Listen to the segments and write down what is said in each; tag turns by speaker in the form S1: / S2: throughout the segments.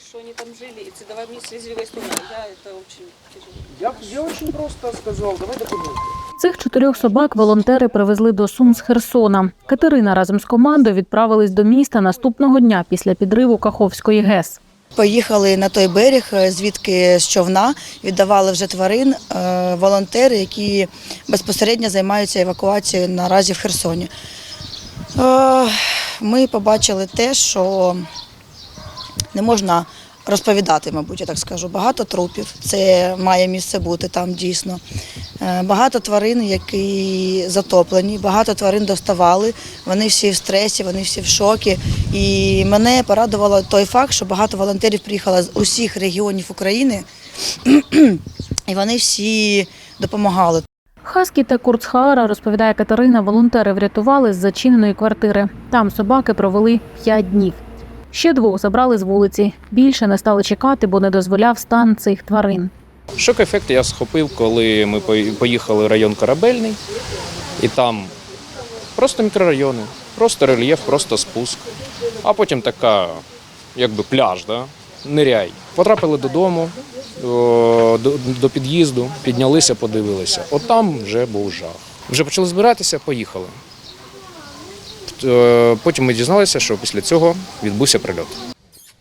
S1: что они там жили, и це давай мне слезливая история. Я это очень тяжело.
S2: Я, я очень просто сказал, давай документы.
S3: Цих чотирьох собак волонтери привезли до Сум з Херсона. Катерина разом з командою відправились до міста наступного дня після підриву Каховської ГЕС.
S4: Поїхали на той берег, е, звідки з човна віддавали вже тварин е, волонтери, які безпосередньо займаються евакуацією наразі в Херсоні. Е, Ми побачили те, що не можна розповідати, мабуть, я так скажу. Багато трупів, це має місце бути там дійсно. Е, Багато тварин, які затоплені, багато тварин доставали. Вони всі в стресі, вони всі в шокі. І мене порадувало той факт, що багато волонтерів приїхало з усіх регіонів України, і вони всі допомагали.
S3: Хаскі та Курцхаара, розповідає Катерина, волонтери врятували з зачиненої квартири. Там собаки провели п'ять днів. Ще двох забрали з вулиці. Більше не стали чекати, бо не дозволяв стан цих тварин.
S5: Шок-ефект я схопив, коли ми поїхали в район Корабельний, і там просто мікрорайони, просто рельєф, просто спуск. А потім така, якби пляж, да? ниряй. Потрапили додому, до, до під'їзду, піднялися, подивилися. От там вже був жах. Вже почали збиратися, поїхали. Е, Потім ми дізналися, що після цього відбувся прильот.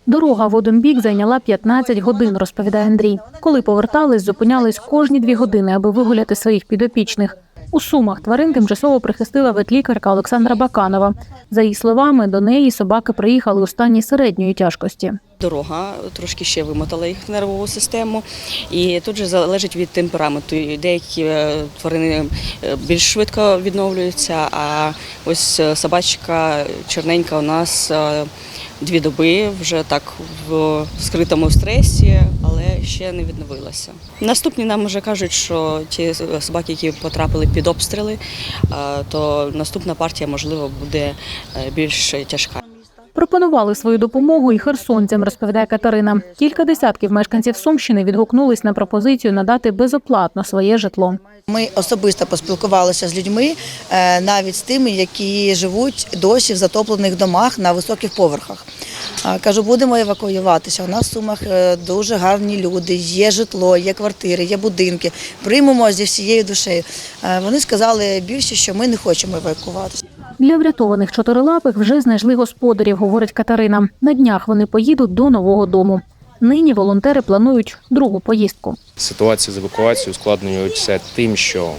S3: Дорога в один бік зайняла 15 годин, розповідає Андрій. Коли повертались, зупинялись кожні дві години, аби вигуляти своїх підопічних. У сумах тварин тимчасово прихистила ветлікарка Олександра Баканова. За її словами, до неї собаки приїхали у стані середньої тяжкості.
S1: Дорога трошки ще вимотала їх нервову систему, і тут же залежить від темпераменту. Деякі е, тварини е, більш швидко відновлюються, а ось е, собачка чорненька у нас дві доби вже так в скритому стресі, але ще не відновилася. Наступні нам вже кажуть, що ті собаки, які потрапили під обстріли, то наступна партія можливо буде більш тяжка.
S3: Пропонували свою допомогу і херсонцям, розповідає Катерина. Кілька десятків мешканців Сумщини відгукнулись на пропозицію надати безоплатно своє житло.
S4: Ми особисто поспілкувалися з людьми, е, навіть з тими, які живуть досі в затоплених домах на високих поверхах. Кажу, будемо евакуюватися. У нас в Сумах е, дуже гарні люди, є житло, є квартири, є будинки. Приймемо зі всією душею. Е, Вони сказали більше, що ми не хочемо евакуватися.
S3: Для врятованих чотирилапих вже знайшли господарів, говорить Катерина. На днях вони поїдуть до нового дому. Нині волонтери планують другу поїздку.
S5: Ситуація з евакуацією ускладнюється тим, що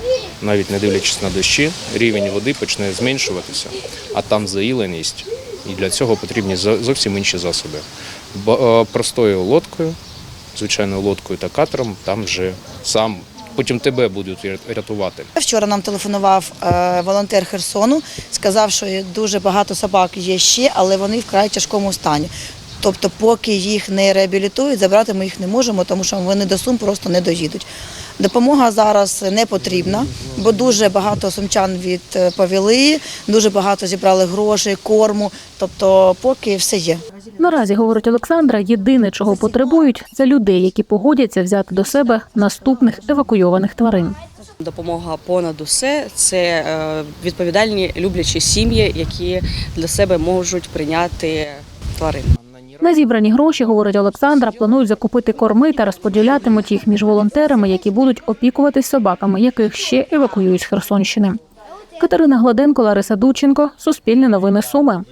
S5: навіть не дивлячись на дощі, рівень води почне зменшуватися, а там заїленість, і для цього потрібні зовсім інші засоби. Е, простою лодкою, звичайною лодкою та катером, там вже сам потім тебе будуть рятувати.
S4: Вчора нам телефонував е, волонтер Херсону, сказав, що дуже багато собак є ще, але вони вкрай тяжкому стані. Тобто, поки їх не реабілітують, забрати ми їх не можемо, тому що вони до Сум просто не доїдуть. Допомога зараз не потрібна, бо дуже багато сумчан відповіли, дуже багато зібрали грошей, корму. Тобто, поки все є.
S3: Наразі, говорить Олександра, єдине, чого потребують, це людей, які погодяться взяти до себе наступних евакуйованих тварин.
S1: Допомога понад усе це е, відповідальні люблячі сім'ї, які для себе можуть прийняти тварин.
S3: На зібрані гроші, говорить Олександра, планують закупити корми та розподілятимуть їх між волонтерами, які будуть опікуватись собаками, яких ще евакуюють з Херсонщини. Катерина Гладенко, Лариса Дученко, Суспільне новини Суми.